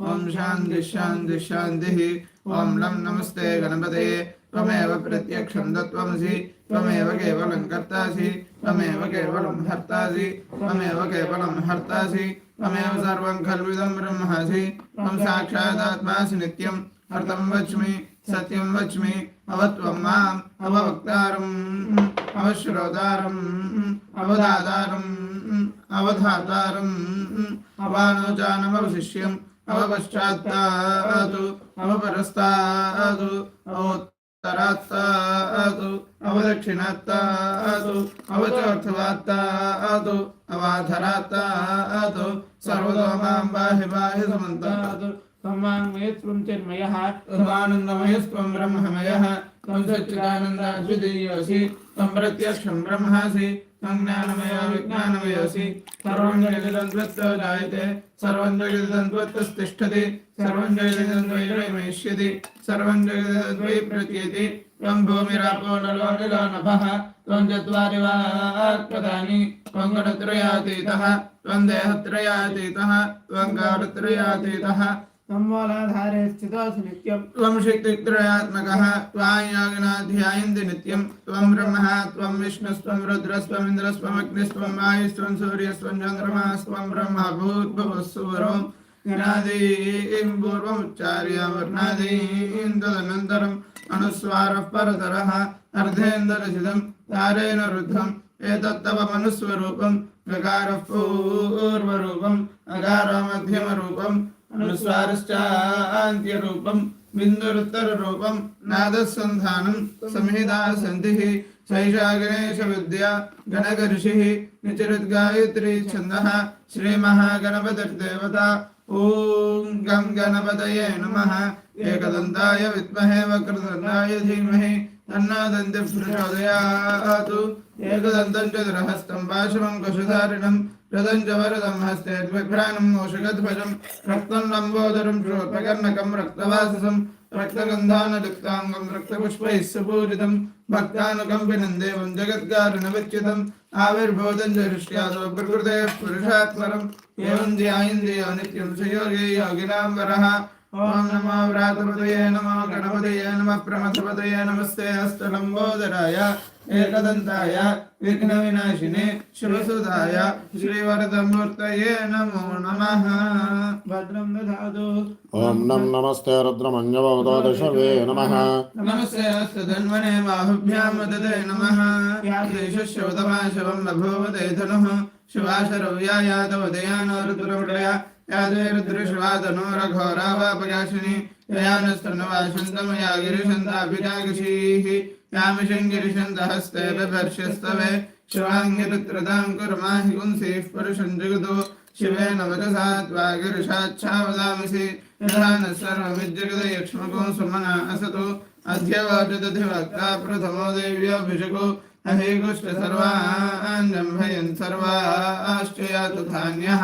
ॐ शांति शान्तिः शान्तिः। ॐ लं नमस्ते गणपते। त्वमेव प्रत्यक्षं दत्त्वमसि। त्वमेव केवलं कर्तासि। त्वमेव केवलं हर्तासि। त्वमेव केवलं हर्तासि। त्वमेव सर्वं खल्विदं ब्रह्मासि। त्वं साक्षादात्मासि नित्यं। हर्तं वच्मि, सत्यं वच्मि। अवत्वं माम्, अववक्तारम्, अवश्रोतारम् अवधातारम् अवपश्चात्तातु अवपरस्तातु अवोत्तरात्तातु अवदक्षिणात्तातु अवचोर्थवात्तातु अवाधरात्तातु सर्वतो मां बाहि बाहि समन्तातु त्वमाङ्मयस्त्वं चिन्मयः त्वमानन्दमयस्त्वं ब्रह्ममयः त्वं सच्चिदानन्दाद्वितीयोऽसि त्वं प्रत्यक्षं ब्रह्मासि त्वं ज्ञानमयो विज्ञानमयोऽसि सर्वं जगदिदं त्वत्तो जायते सर्वं जगदिदं त्वत्तस्तिष्ठति सर्वं जगदिदं त्वयिष्यति सर्वं जगदिदं त्वयि प्रतीयति त्वं भूमिरापो नलो निलो नभः त्वं चत्वारि वाक्पदानि त्वं गणत्रयातीतः त्वं देहत्रयातीतः त्वं कालत्रयातीतः సంవాలాధారేస్తుదాసునిత్యం త్వం శక్తిత్రయాత్మక త్వాం యోగినాధ్యాయంతి నిత్యం త్వం బ్రహ్మ త్వం విష్ణుస్త్వం రుద్రస్వమింద్రస్వమగ్నిస్త్వం వాయుస్త్వం సూర్యస్వం చంద్రమాస్త్వం బ్రహ్మ భూద్భవస్సువరం పూర్వముచ్చార్య వర్ణాదీం తదనంతరం అనుస్వారः పరతरः అర్ధేంద్రజితం తారేణ రుద్ధం ఏతత్తవ మనుస్వరూపం గకారః పూర్వరూపం అకార మధ్యమరూపం गकारः पूर्वरूपम् अकारो मध्यमरूपम् अनुस्वारश्चान्त्यरूपं बिन्दुरुत्तररूपं नादसन्धानं संहिता सन्धिः सैषा गणेशविद्या गणकऋषिः निचरुद्गायत्री छन्दः श्रीमहागणपतिर्देवता ॐ गं गणपतये नमः एकदन्ताय विद्महे वक्रदन्ताय धीमहि तन्नो दन्तिप्रचोदयातु एकदन्तं चतुरहस्तं पाशवं कुशधारिणं रदं च वरदं हस्ते द्विभ्राणं मोषगध्वजं रक्तं लम्बोदरं श्रोत्रकर्णकं रक्तवाससं रक्तगन्धानलिप्ताङ्गं रक्तपुष्पैः सुपूजितं भक्तानुकम्पिनं देवं जगत्कारणविच्युतम् आविर्भूतं च हृष्यादो प्रकृतेः पुरुषात्मरम् एवं ध्यायन्देयो नित्यं सुयोगे योगिनां वरः ఓం నమో వ్రాతపదయే నమో గణపతయే నమ ప్రమథపదయే నమస్తే హస్తలంబోదరాయ ఏకదంతాయ విఘ్న వినాశిని శ్రుసుదాయ శ్రీవరదమూర్తయే నమో నమ. భద్రం దాదు. ఓం నమ నమస్తే రుద్రమన్యవదశవే నమ. నమస్తే హస్తధన్వనే బాహుభ్యాం వదతే నమ. యాదేశశోదమాశవం నభోవదే ధను. శివాశరవ్యాయాదవదయానోరుద్రవృడయా यादवदयानो रुद्रवटया यादे रुद्रशिवादनोरघोरावापयाशिनी ययानस्तनवाशन्तमया गिरिशन्ताभिरागशीः यामिषं गिरिशन्तहस्ते बिभर्ष्यस्तवे शिवाङ्गिरुत्रदां कुर्माहि पुंसीः पुरुषं जगतो शिवेन वचसा त्वा गिरिशाच्छावदामसि यथा न सर्वमिज्जगद यक्ष्मको सुमना असतो अद्य वाचदधिवक्ता प्रथमो देव्याभिषको अहेकुष्ट सर्वाञ्जम्भयन् सर्वाश्च यातु धान्यः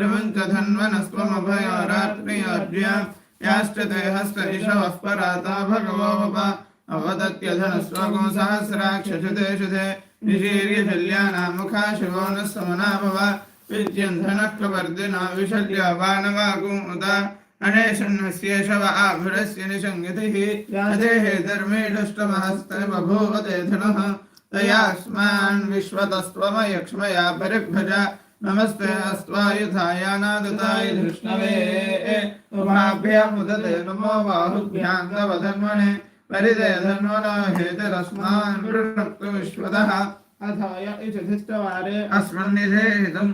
ऋवङ्कधन्वनस्त्वमभयारात्रियाभ्याम् याश्चते हस्तरिषवः पराता भगवोप। अवदत्यधनस्वगो सहस्राक्षशतेषुते निशीर्यशल्यानामुखा शिवो नः समना भव विद्यन्धनक्लवर्दिना विशल्य वानवाकुमुद अनेशन्नस्येषव आभुरस्य निषङ्गतिः देहे धर्मे दुष्टमहस्ते बभूवते धनुः। तयास्मान् विश्वतस्त्वमयक्ष्मया परिभ्रज। नमस्ते अस्त्वायुधायानादताय धृष्णवे उभाभ्यामुदते नमो बाहुभ्यां तव धन्वने परिदे धन्वनो हेतरस्मान् वृणक्तु विश्वतः अथाय इषधिष्टवारे अस्मन्निषेहितम्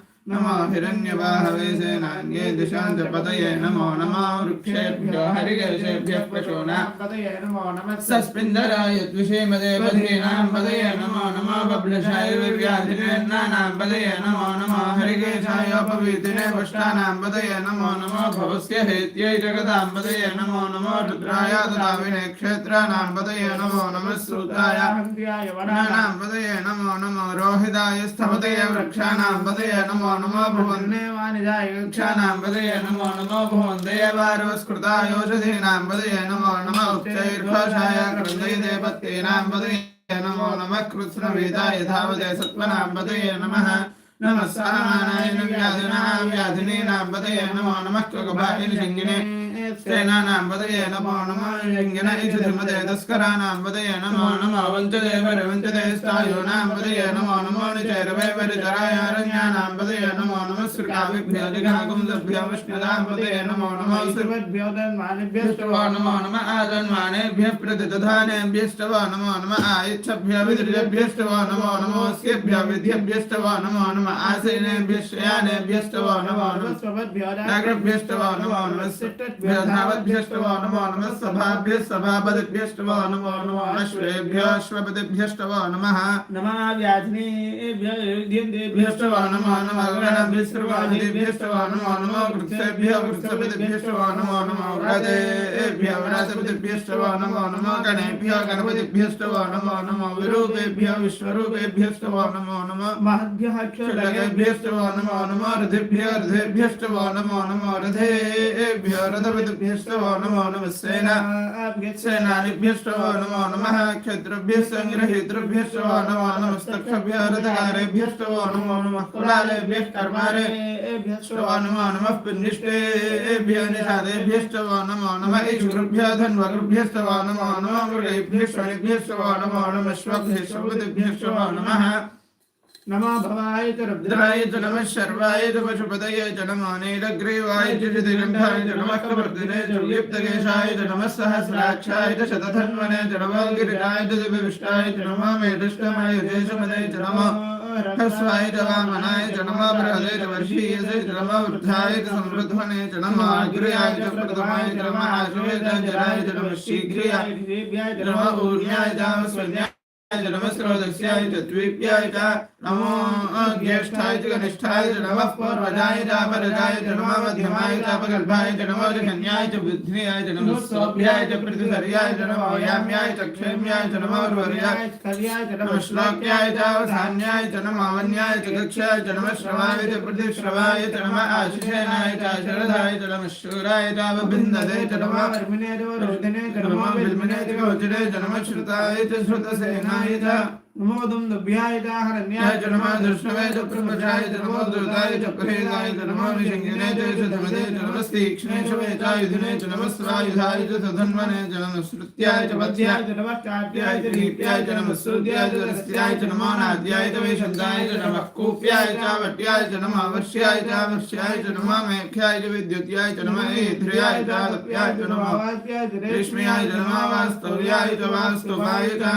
नमो हिरण्यवाहवे सेनान्ये दिशान्तपतये नमो नमो वृक्षेभ्यो हरिकेशेभ्यः पशूनां पदये नमो नमः सस्मिन्दराय द्विषेमदेवधीनां पदये नमो नमो बब्लशाय विव्याधिनेन्नानां पदये नमो नमो हरिकेशाय पवीतिने वष्टानां पदये नमो नमो भवस्य हेत्यै जगतां पदये नमो नमो रुद्राय द्राविणे क्षेत्राणां पदये नमो नमः श्रुताय हन्त्याय वनानां वनानां पदये नमो नमो रोहिताय स्थपतये वृक्षाणां पदये नमो नमो भुवन् वानिजाय वृक्षाणां पदये नमो नमो भुवन्देवारवस्कृतायोषधीनां पदये नमो नमः उच्चैर्घोषाय क्रन्दये देवत्तेनां पदये नमो नमः कृत्स्नवेदाय धावते सत्त्वनां पदये नमः नमः सामानाय व्याधिनां व्याधिनीनां पदये नमो नमः कगभागिनि शङ्गिने सेनानां पदये नमो नमः शङ्गिन इषधिमदे तस्कराणां पदये नमो नमः वञ्चदे वरवञ्चदे स्थायूनां पदये नमो नमो निचैरवै वरिचरायारण्यानां पदये नमो नमः श्रीकाविभ्यो जिघाकुन्दभ्यो विष्णुदां पदये नमो नमः श्री सर्वद्भ्यो धन्वानिभ्यः भ्यष्टवो नमो नमः आदन्मानेभ्यः प्रतिदधानेभ्यश्चवो नमो नमः आयुच्छभ्यो विदृजभ्यश्चवो नमो नमो स्येभ्यो विद्यभ्यश्चवो नमो नमः आसेनेभ्यश्चयानेभ्यश्चवो नमो नमः सर्वद्भ्यो नागरभ्यश्चवो नमो नमः सिट्टभ्यो धावद्भ्यश्चवो नमो नमः सभाभ्यः सभापतिभ्यश्चवो नमो नमः अश्वेभ्यो अश्वपतिभ्यश्चवो नमः नमः व्याधिनेभ्यो युध्यन्तेभ्यश्च भ्यश्चवो नमो नमः गणभ्यश्चवादिभ्यश्चवो नमो नमः कृत्सेभ्यो कृत्सपतिभ्यश्चवो नमो नमः व्रतेभ्यो व्रतपतिभ्यश्चवो नमो नमः गणेभ्यो गणपतिभ्यश्चवो नमो नमः विरूपेभ्यो विश्वरूपेभ्यश्चवो नमो नमः महद्भ्यः क्षुलगे षडगेभ्यश्चवो नमो नमः रथेभ्यो रथेभ्यश्चवो नमो नमः रथेभ्यो रथपतिभ्यश्चवो नमो नमः सेना सेनानिभ्यश्चवो नमो नमः क्षत्रुभ्यः सङ्ग्रहीतृभ्यश्चवो नमो नमः स्तक्षभ्यो रथकारेभ्यश्चवो नमो नमः कुलालेभ्यः कर्मारेभ्यश्चवो नमो नमः पिन्निष्टेभ्यो निषादेभ्यश्चवो नमो नमः ईश्वरुभ्यो धन्वगुभ्यश्चवो नमो नमः मृगेभ्यः शनिभ्यश्चवो नमो नमः श्वभ्यः शवदिभ्यश्चवो नमः नमो भवाय च रुद्राय च नमः शर्वाय च पशुपतये च नमो नीलग्रीवाय च चितिकण्ठाय च नमः कवर्धिने च विलिप्तकेशाय च नमः सहस्राक्षाय च शतधन्वने च नमो च दिव्यविष्टाय च नमो मेढुष्टमाय देशमदे च नमो ह्रस्वाय च वामनाय च नमो बृहदे च वर्षीयसे च नमो वृद्धाय च संवृध्वने च नमो अग्र्याय च प्रथमाय च नमः आश्रये च जराय च नमः शीघ्रियाय च नमः ऊर्ण्याय च स्वन्याय च नमः स्रोदस्याय च द्वीप्याय च नमो ज्येष्ठाय च कनिष्ठाय च नमः पूर्वजाय च अपरजाय च नमः मध्यमाय च अपगल्भाय च नमो जघन्याय च बुद्ध्याय च नमः सोभ्याय च प्रतिसर्याय च नमो याम्याय च क्षेम्याय च नमो उर्वर्याय कल्याय च नमः श्लोक्याय च अवधान्याय च नमः अवन्याय च कक्षाय च नमः श्रवाय च प्रतिश्रवाय च नमः आशिषेनाय च शरदाय च नमः शूराय च अवबिन्दते च नमः वर्मिने च वरुदिने च नमो नमो बिल्मिने च गोचरे च नमः श्रुताय च श्रुतसेनाय च नमो दुन्दुभ्याय च हरण्याय य च नमः दृष्णवे च प्रपचाय च नमो द्रुताय च प्रहेदाय च नमो निषङ्गिने च सुधमदे च नमः तीक्ष्णे च वेतायुधिने च नमः स्वायुधाय च सधन्वने च नमः श्रुत्याय च पद्याय पद्याय च नमः चाट्याय चाट्याय च दीप्याय च नमः सूर्याय च रस्याय च नमो नाद्याय च वैशन्ताय च नमः कूप्याय च वट्याय च नमः वर्ष्याय च वर्ष्याय च नमः मेघ्याय च विद्युत्याय च नमः ऐध्र्याय च लप्याय च नमः वावाद्याय च रेश्म्याय च नमः वास्तव्याय च वास्तवाय च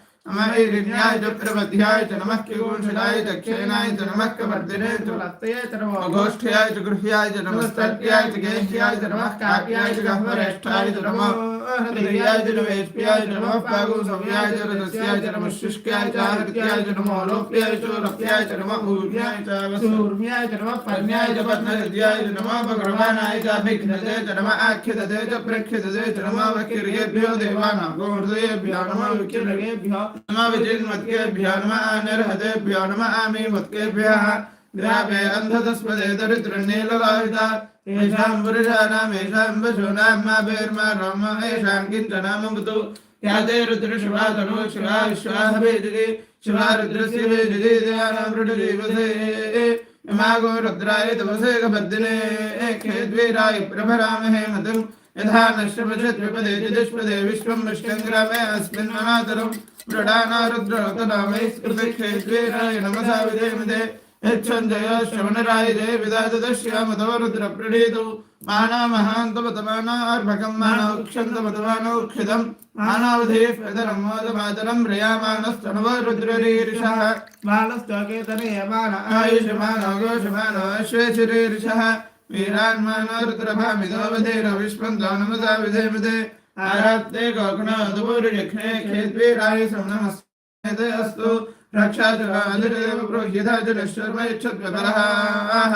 नमः ऐरिण्याय च प्रबध्याय च नमः किगुंषदाय च क्षेनाय च नमः कवर्धिने च लत्तये च नमो गोष्ठ्याय च गृह्याय च नमः स्तट्याय च गेह्याय च नमः काप्याय च गह्वरेष्ठाय च नमः हृदयाय च नमेष्प्याय च नमः पागो सव्याय च रजस्याय च नमः शुष्क्याय च हृत्याय च नमो लोप्याय च रप्याय च नमः ऊर्व्याय च वसु सूर्याय च नमः पन्याय च पद्महृद्याय च नमः भगवानाय च अभिघ्नते च नमः आख्यते च प्रख्यते च नमः वकिर्येभ्यो देवानां गोहृदयेभ्यो नमः विकिर्ये विकिरणेभ्यः नमः विजिन्मत्केभ्यो नमः अनिर्हतेभ्यो नमः आमीमत्केभ्यः ग्रामे अन्धतस्पदे दरिद्रन्नीललाहिता येषां पुरुषाणाम् येषां पशूनां मा भेर्मा राम येषां किञ्चनाममुतु या ते रुद्रशिवा तनु शिवा विश्वाः वेदिके शिवा रुद्रस्य वेदिके दयानां मृडुजीवसे यमागो रुद्राय तपसे कबद्दिने खेद्वीराय प्रभरामहे मतिम् यथा नश्यपशद्विपदे चतुष्पदे विश्वं विष्टङ्ग्रामे अस्मिन् अनातरं मृडाना रुद्रतनामैस्कृते खेद्वीराय नमसा विधेमदे यच्छञ्जय श्रवणराय जय विदादश्यामतो रुद्रप्रणीतौ मानामहान्तमतमानार्भकं मानौक्षन्तमतमानौक्षितं मानावधेः प्रदरं मोदमातरं म्रियामानस्तनव रुद्ररीरिषः बालस्तकेतने यमान आयुषमानो गोषमानो अश्वेशिरीरिषः वीरान्मानो रुद्रभामिदोवधेरविष्पन्तो नमसा विधेमदे आरात्ते गोकणोदपूर्यक्षणे खेद्वीराय समनमस्ते अस्तु रक्षाचरादिरेव प्रोह्यथा च नश्वर्म यच्छद्व्यपरः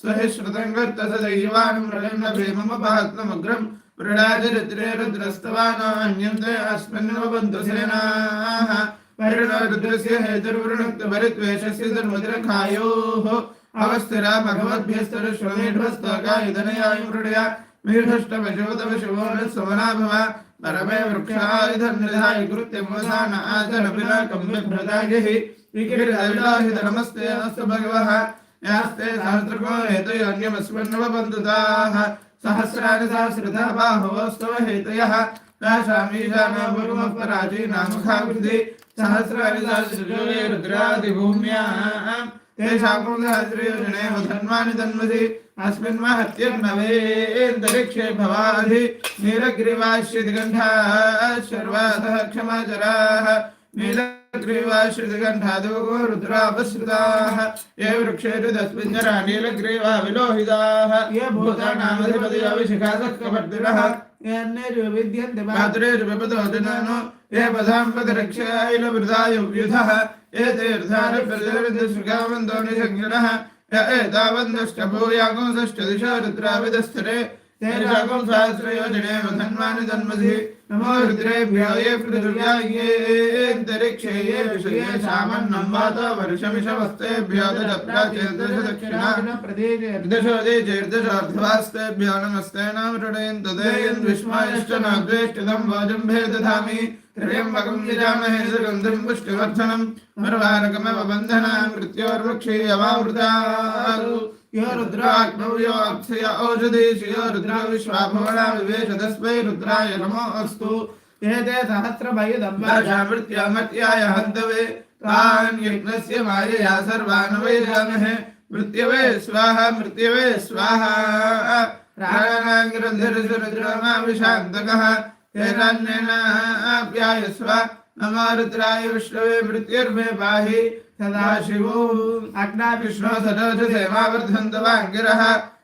स्वहि श्रुतं कर्तसदैवानं मृगं न भीममपात्मग्रं मृडाचरित्रे रुद्रस्तवानान्यं ते अस्मिन्नव बन्धु सेनाः परिणरुद्रस्य हेतुर्वृणक्तपरित्वेषस्य धर्मतिरखायोः अवस्थिरा भगवद्भ्यस्तरश्वमेढस्तकायुधनयाय मीर्धष्टपशोदपशुभोरस्वनाभव परमे वृक्षायुधनिधाय कृत्यमुधा न नमस्ते अस्तु भगवः यास्ते सहस्रको हेतुयोऽन्यमस्मन्नवबन्धुताः सहस्राणि सहस्रधा बाहवोस्तव हेतयः प्राचीनामुखाकृति सहस्राणि सहस्रजोये रुद्रादिभूम्याम्। धन्वानि तन्मसि अस्मिन् महत्यर्नवेन्तरिक्षे भवाधि नीलग्रीवाश्रितिगण्ठा शर्वासः क्षमाचराः नीलग्रीवाश्रितिगण्ठादोगो रुद्रापसृताः ये वृक्षेषु तस्मिन् जरा नीलग्रीवा विलोहिताः ये भूतानामधिपतिरविशिखासः कपर्दिनः अन्ये विद्यन्ते मातुरेषु विपदो जनानो ये पदां पदरक्षायलवृदायुव्युधः ये तीर्थारप्रतिर्विदुष्गावन्तो निसङ्गिनः य एतावन्दष्टभूयागुंसष्टदिशो रुद्राविदस्तरे सहस्रयोजने वधन्वानि तन्मसि नमो रुद्रेभ्यो, ये विषये सामन्नं वातो वर्षमिषवस्तेभ्यो दशोदे नमस्ते नाम ऋणयन्तु देयन् विस्मयश्च वाजम्भे दधामि त्र्यम्बकं यजामहे, सुगन्धिं पुष्टिवर्धनं। मर्वारकमव बन्धनां मृत्योर्वक्षीयमावृता यो रुद्राग्नौ यो अक्षय ओषधीषु यो रुद्रा विश्वाभवना विवेश तस्मै रुद्राय नमो अस्तु एते सहस्रभयुदम्बा भाषामृत्यामर्त्याय हन्तवे तान् यज्ञस्य मायया सर्वान् मृत्यवे स्वाहा मृत्यवे स्वाहा प्राणाङ्गिरन्धिरसुरुद्रमाविशान्तकः तेनान्येनाप्याय स्व रुद्राय विष्णवे मृत्युर्मे पाहि सदाशिवो अग्नाविष्णो सदोजसेवावर्धन्तवाङ्गिरः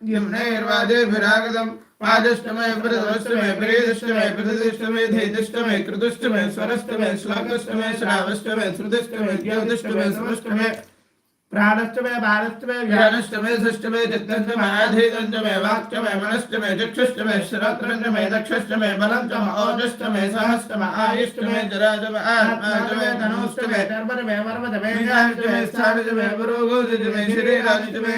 निम्नैर्वाजेभिरागतम् पादष्टमे प्रदोष्टमे प्रियदष्टमे प्रतिष्टमे धैदष्टमे कृदुष्टमे स्वरष्टमे श्लोकष्टमे श्रावष्टमे श्रुतिष्टमे ज्ञोतिष्टमे समष्टमे प्राणश्च मे भारश्च मे व्यानश्च मे सृष्ट मे चित्तश्च मायाधीतञ्च मे वाक्च मे मनश्च मे चक्षुश्च मे श्रोत्रञ्च मे दक्षश्च मे बलं च मौजश्च मे सहश्च म आयुश्च मे जराज म आत्मा च मे धनुश्च मे धर्मज मे वर्मज मे मे स्थानज मे पुरोगोज मे शरीराज मे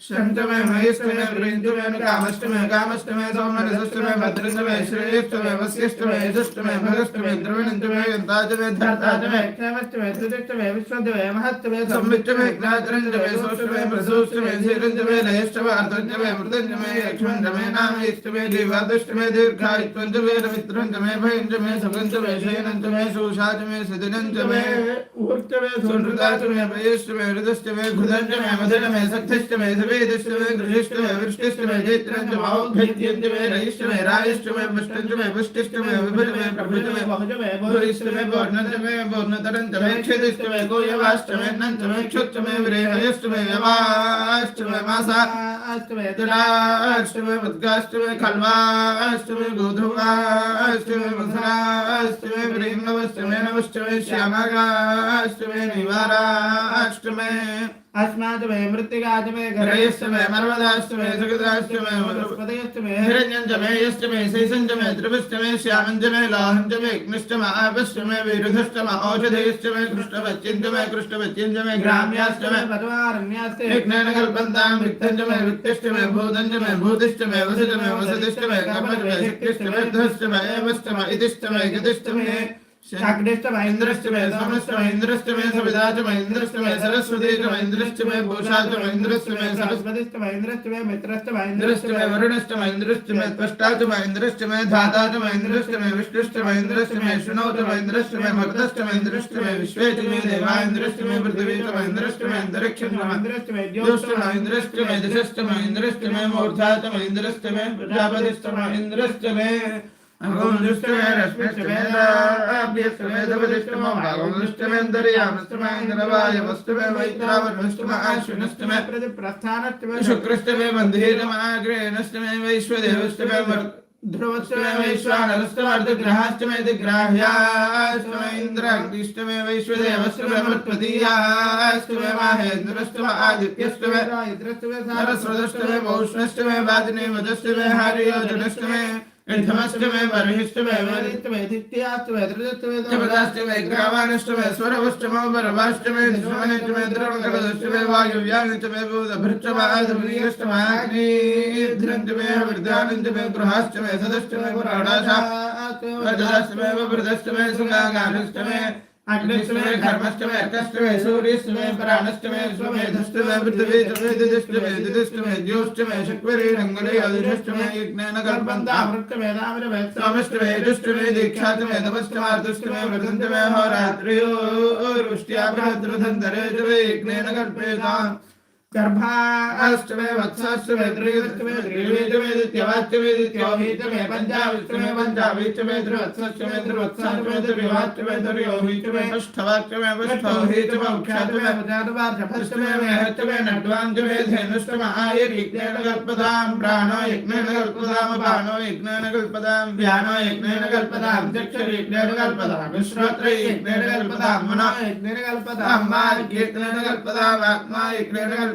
ष्टंत में महेष्ट में प्रविंदु में कामष्ट में कामष्ट में सौमनसष्ट में भद्रंत में श्रेष्ठ में वशिष्ठ में यजुष्ट में भगष्ट में द्रविणंत में यंताज में धर्ताज में क्षमष्ट में तुदिष्ट में विश्वंत में महत्व में संविष्ट में ज्ञातरंज में सोष्ट में प्रसूष्ट में धीरंज में लयष्ट में अर्धंज में मृदंज में यक्षमंज में नाम इष्ट में देवादुष्ट में दीर्घायुत्वंज में रवित्रंज में भयंज में सगंज में शयनंज में शोषाज में सजनंज में उक्त में सुनृताज में भयष्ट में हृदष्ट में घुदंज में मदन में सक्तिष्ट में पृथ्वी दिष्ट में में वृष्टिष्ट में में में में में में विभिन्न में प्रभृत में में में में में गोयवाष्ट में नंत में में में यवाष्ट में मासा अष्ट में में में खलवाष्ट में में में में नवष्ट में श्यामागाष्ट में निवाराष्ट में अस्मात् मे मृत्तिकाच मे मे मर्मदाश्च मे सुकृताश्च मे। मे हिरण्यञ्च मे यश्च मे शैसञ्च मे मे श्यामञ्च मे लाहञ्च मे अग्निश्च महापश्च मे विरुधश्च म। मे मे मे ग्राम्याश्च मे विघ्नेन कल्पन्तां वित्तञ्च मे मे भूतञ्च मे मे मे मे मे शक्तिश्च मे मे एवश्च मे मे मे। शाग्निष्टमे इन्द्रष्टमे समस्तमे इन्द्रष्टमे सविदाचमे इन्द्रष्टमे सरस्वतीचमे इन्द्रष्टमे भूषाचमे इन्द्रष्टमे सरस्वती सरस्वतीष्टमे इन्द्रष्टमे मित्रष्टमे इन्द्रष्टमे वरुणष्टमे इन्द्रष्टमे त्वष्टाचमे इन्द्रष्टमे धाताचमे इन्द्रष्टमे विष्णुष्टमे इन्द्रष्टमे शुनौचमे इन्द्रष्टमे मर्दष्टमे इन्द्रष्टमे विश्वेचमे देवा इन्द्रष्टमे पृथिवीचमे इन्द्रष्टमे अन्तरिक्षमे इन्द्रष्टमे ज्योष्टमे इन्द्रष्टमे दशष्टमे इन्द्रष्टमे मूर्धातमे इन्द्रष्टमे प्रजापतिष्टमे इन्द्रष्टमे अगोन्दुष्टमे रश्मिष्टमे दाभ्यष्टमे अङ्गं मन्दिरमाग्रे नष्टमे वैश्वदेवस्तमे ध्रुवस्तमे वैश्वानरस्तमर्धग्रहाष्टमे दिग्राह्यास्तमे इन्द्राग्निष्टमे माहेन्द्रस्तम आदित्यस्तमे रायित्रस्तमे सारस्वदस्तमे पौष्णस्तमे वादिने वदस्तमे हारियोजनस्तमे इद्धमष्टमे बर्हिष्टमे वरिष्ठमे द्वितीयाष्टमे तृतीयष्टमे जपदाष्टमे ग्रामानष्टमे स्वरवष्टमे वरवाष्टमे ध्रुवनेष्टमे द्रवणकरदष्टमे वायुव्यानष्टमे भूतभृक्षमाधुरीयष्टमे अग्निध्रञ्जमे वृद्धानञ्जमे गृहाष्टमे सदष्टमे पुराणाशा रजदाष्टमे वृद्धष्टमे सुगागानष्टमे अग्निष्टमे घर्मष्टमे अर्कष्टमे सूर्यष्टमे प्राणष्टमे स्वमेधष्टमे पृथ्वीष्टमे दिदिष्टमे दिदिष्टमे ज्योष्टमे शुक्वरे रङ्गले अधिष्टमे यज्ञेन कल्पन्ताम् अमृतमे दामरमे दुष्टमे दीक्षातमे तपष्टमार्तुष्टमे वृदन्तमे होरात्र्यो बृहद्रथन्तरे जवे यज्ञेन कल्पेताम् गर्भाष्टमे वत्साष्टमे द्रिवष्टमे द्रिवेदमेदित्यवाच्यमे दित्योहीतमे पञ्चाविष्टमे पञ्चावीष्टमे द्रिवत्सष्टमे द्रिवत्साष्टमे द्रिवाच्यमे द्रियोहीतमे पृष्ठवाक्यमे पृष्ठोहीतमे मुख्यातमे मुख्यातमार्षपष्टमे मेहत्तमे नड्वान्त्यमे धेनुष्टम आयुर्यज्ञेन कल्पतां प्राणो यज्ञेन कल्पतां पाणो यज्ञेन कल्पतां व्यानो यज्ञेन कल्पतां चक्षुर्यज्ञेन कल्पतां श्रोत्रयज्ञेन कल्पतां मनो, यज्ञेन कल्पतां मार्गयज्ञेन कल्पतां, आत्मा, यज्ञेन कल्पतां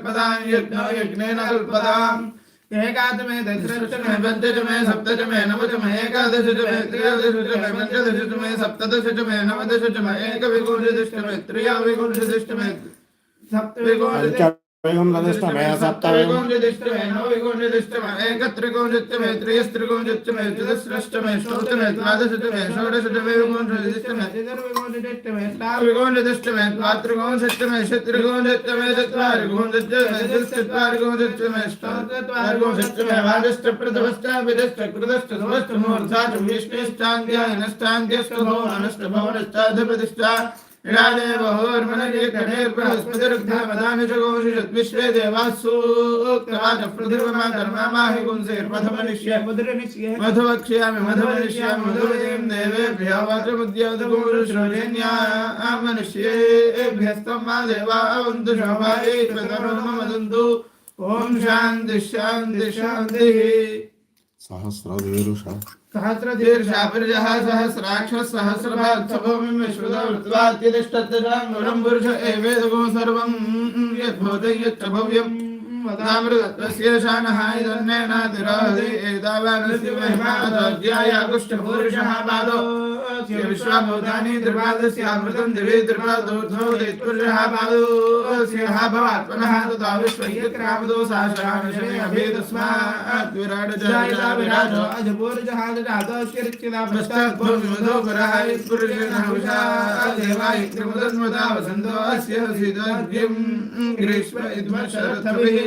यज्ञो यज्ञेन कल्पताम् एकादमे दशरथमे दशमे पञ्चमे सप्तमे नवमे एकादशमे त्रयोदशमे पञ्चदशमे सप्तदशमे नवदशमे एकविंशतिष्टमे त्रयोविंशतिष्टमे सप्तविंशतिष्टमे पंचविंशतिष्टमे सप्तविंशतिष्टमे विगोञ्जदिष्टमे नवविगोञ्जदिष्टमे एकत्रिगोञ्जत्तमे त्रयस्त्रिगोञ्जत्तमे चतुस्रष्टमे षोडशमे द्वादशतमे षोडशतमे विगोञ्जदिष्टमे चतुर्विंशतिष्टमे विगोञ्जदिष्टमे द्वात्रिगोञ्जत्तमे षट्रिगोञ्जत्तमे चत्वारिगोञ्जत्तमे चतुश्चत्वारिगोञ्जत्तमे अष्टात्वारिगोञ्जत्तमे वाजष्टप्रथमश्चाभिदश्च कृतश्च समश्च मूर्धा च विष्णुष्टाङ्ग्यायनष्टाङ्ग्यस्तभो नष्टभवनश्चाधिपतिश्च बृहस्पतिरुग्धमदानि च गोषिषद्विश्वे देवासूक्तवाच पृथिर्वमा धर्मामाहि पुंसेर्मधमनिष्य मुद्रनिश्ये मधुवक्ष्यामि मधुवनिष्यामि मधुवतीं देवेभ्यः वाचमुद्योतगोषुश्रोजेन्यामनुष्येभ्यस्तं मा देवा अवन्तु शोभायै मदन्तु ॐ शान्ति शान्ति शान्तिः सहस्रवीरुष सहस्रदीर्षापर्यः सहस्राक्षः सहस्रभात्सभूमिं विश्वदवृत्वात्यतिष्ठत्यजाङ्गुलं पुरुष एवेदगो सर्वं यद्भूतं यच्च भव्यम् शीर्षानः इदन्नेनातिरोधिदावानस्यमहिमादध्याय कुष्ठपुरुषः पादो। विश्वाभूतानि त्रिपादस्यामृतम् दिवे त्रिपादोऽर्थो दित्पुरुषः पादोस्यः भवात्मनः तथा विश्वैक्रामदो सहस्रानुशमे अभि तस्मात् विराटजायता विराजो अजपूर्जः जटादोऽस्यर्चिता पश्चाद्भूमिमधो परः यत्पुरुषेणः उषा देवायक्रमुदस्मता वसन्तो अस्य सीतोऽद्यम् ग्रीष्म इद्मशरथभिः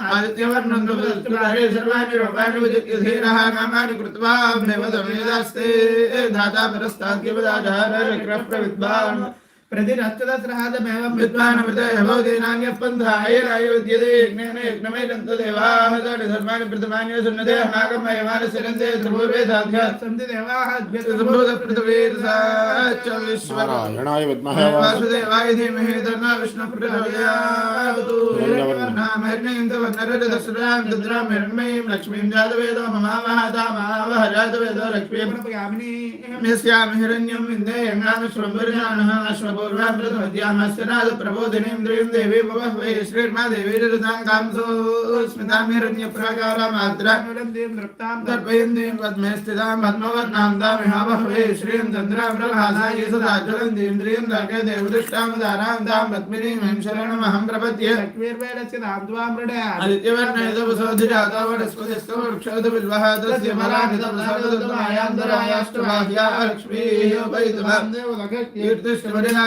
आदित्यवर्णन्तुरे सर्वाणि रूपाणि विद्युत्यधीरः कामानि कृत्वा धाता किमदाचार चक्रः प्रविद्वान् प्रतिरक्षदस्रहादमेव विद्वानमृतय भवतीनान्यः पन्थाय राय विद्यते यज्ञेन यज्ञमैदन्त देवाः तानि धर्माणि प्रथमानि सुन्नते अनागमयमानि सिरन्ते त्रिभुवे साध्यात् सन्ति देवाः सम्भूतपृथ्वीर्सा च विश्वरा नारायणाय विद्महे वासुदेवाय धीमहि तन्नो विष्णुः प्रचोदयात् नाम हिरण्यन्तवन्नरजदस्रां दद्रां हिरण्मयीं लक्ष्मीं जातवेदो ममावहतामावह जातवेदो लक्ष्मीं यस्यामि हिरण्यं विन्दे पूर्वामृत मध्यामश्वनाथ प्रबोधिनीं द्रीं देवी भवः वै श्रीर्मा देवीरुतां कांसो स्मितामिरण्यप्राकारामाद्रामिलन्दीं नृप्तां दर्पयन्दीं पद्मे स्थितां पद्मवर्णां दामिहावः वै श्रीं चन्द्राम्रभासायै सदाज्वलन्दीं द्रीं दर्गे देवदृष्टां दारां दां पद्मिनीं ह्रीं शरणमहं प्रपद्ये लक्ष्मीर्वेदस्य दां द्वामृडे आदित्यवर्णयतपसोधिजाता वटस्पतिस्तवृक्षोदबिल्वः तस्य परामितपसादमायान्तरायाष्टबाह्या लक्ष्मीः वैतमां देवलक्ष्मीर्तिष्ठमरिणा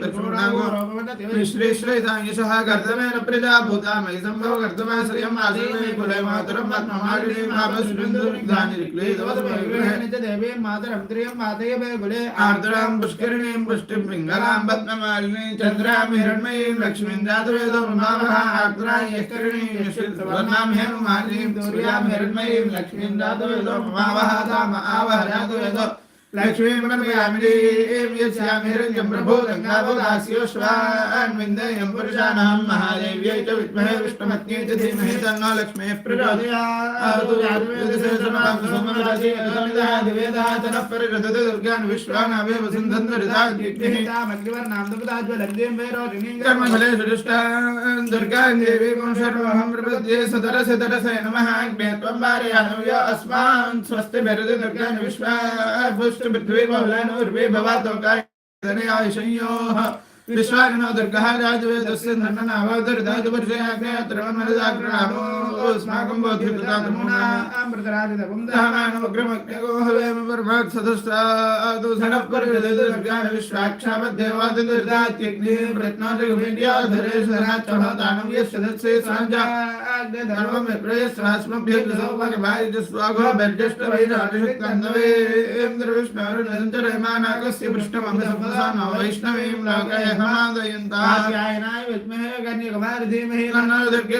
प्रचूर्णागो श्रीश्रीतायशः कर्तमेन प्रजा भूतामयि सम्भव कर्तमाश्रयम् आसीमहि कुले मातरं पद्ममालिनीं आपश्रुन्दुर्धानि रिक्लेदवत् आर्द्रां पुष्करिणीं पुष्टिं पिङ्गलां पद्ममालिनीं चन्द्रां हिरण्मयीं लक्ष्मीं जातवेदो ममावः आर्द्रां यस्करिणीं यशिर्वर्णां हेममालिनीं दूर्यां हिरण्मयीं लक्ष्मीं जातवेदो ममावः ताम आवह जातवेदो लक्ष्मीं कल्पयामिनीं यस्यामिरञ्जं प्रभो पुरुषाणां महादेव्यै च विद्महे विष्णुमत्यै च धीमहि तन्नो लक्ष्मीः प्रचोदयात् दुर्गान् विश्वानावे दुर्गान् देवीं प्रपद्ये सतरसे तरसे नमः। अग्ने त्वं अस्मान् स्वस्ति भरति दुर्गान् विश्वा पृथ्वी मलन उर्वी भवातो काय आयुषयोः विश्वारिणो दुर्गः राजवेदस्य नन्दनावदर्दाजुवर्षयाग्नेयत्रवन्मरदाग्रणामो अस्माकं बोधिकृतातमुना दामानमग्रमग्नगो हवेम परमात्सदस्तादु धनः परिवृदुर्गान् विश्वाक्षामद्देवादिदुर्दात्यग्निः प्रत्नाजगमेन्द्याधरे सराच्चमदानं यस्य दत्से साञ्जा धर्मं विप्रयस्वास्मभ्यग्रसौभाग्यभायजस्वागो गणादयन्ता विद्महे कन्यकुमार धीमहि तन्नो दुर्गे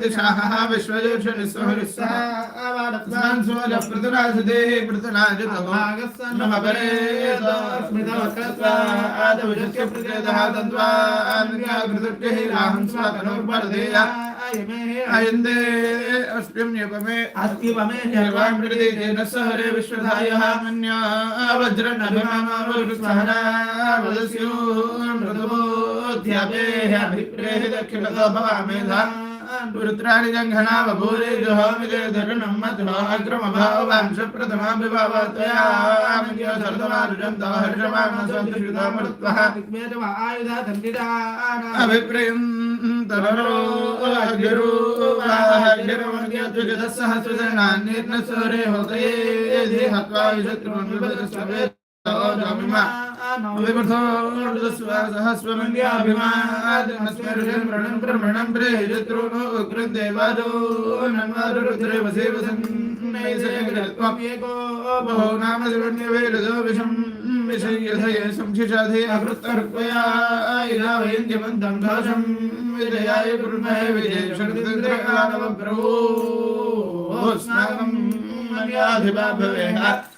दिशाः विश्वजेषु निःसुहृस्सः आवाडत्वान् सोजः पृथुराजदेः पृथुराजतमोगस्सन्नमपरे स्मृतवक्रत्वा आदविजस्य प्रचेदः तन्त्वा आन्याकृतुष्टिः राहं स्वातनोर्वरदेय अयन्दे अस्मिन् यपमे। अस्तिपमे सर्वां कृते तेन सहरे विश्वधायः मन्या वज्रनभिमानवृत्सहरा वदस्यो नृतवोऽध्यापेः अभिप्रेः दक्षिणतो भवामेधा। భవామేధా వృత్రాణి జంఘనా బభూరే జుహామిజే ధరణం మధ్వా అగ్రమభావాంశ ప్రథమా విభావ త్వయా మన్యో సర్దమారుజం സംശിഷാധേഹൃത്തർപ്പയായവയന്തിമന്തംഘാഷം വിജയായ കുർമേ വിജയശന്ദ്രകാലവ പ്രഭോ സ്നാകം മന്യാധിപാഭവേഹ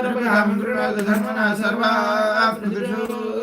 శివన్యవేదో విషం విషయధయ సంశిషాధే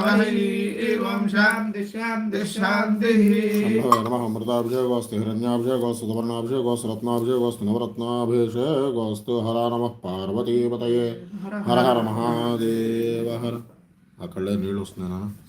సర్వా పృథుషో జయమాంజనేయాయ విద్మహే వాయుపుత్రాయ ధీమహి తన్నో హనుమాన్ ప్రచోదయాతు సహనావతు स्थानो गुणज्ञो సావేర్యం జరవావహై తేజస్వి నావధేతమస్తు వావిద్విషావహై ఏవం శాంతి శాంతి శాంతి సహనావతు సానో భునక్తో సావేర్యం జరవావహై తేజస్వి నావధేతమస్తు వావిద్విషావహై ఏవం शान्ति शान्ति శాంతి సహనావతు సహనో భునక్తో సహ వీర్యం గరవావహై తేజస్వి నావధేతమస్తు వావిద్విషావహై ఏవం శాంతి शान्ति शान्ति శాంతి శంభవ నమ అమృతాభిషేకోస్తు హిరణ్యాభిషేకోస్తు సువర్ణాభిషేకోస్తు రత్నాభిషేకోస్తు నవరత్నాభిషేకోస్తు హర నమ పార్వతీపతయే హర హర మహాదేవ హర అక్కడే నీళ్ళు వస్తున్నాయి నాన్న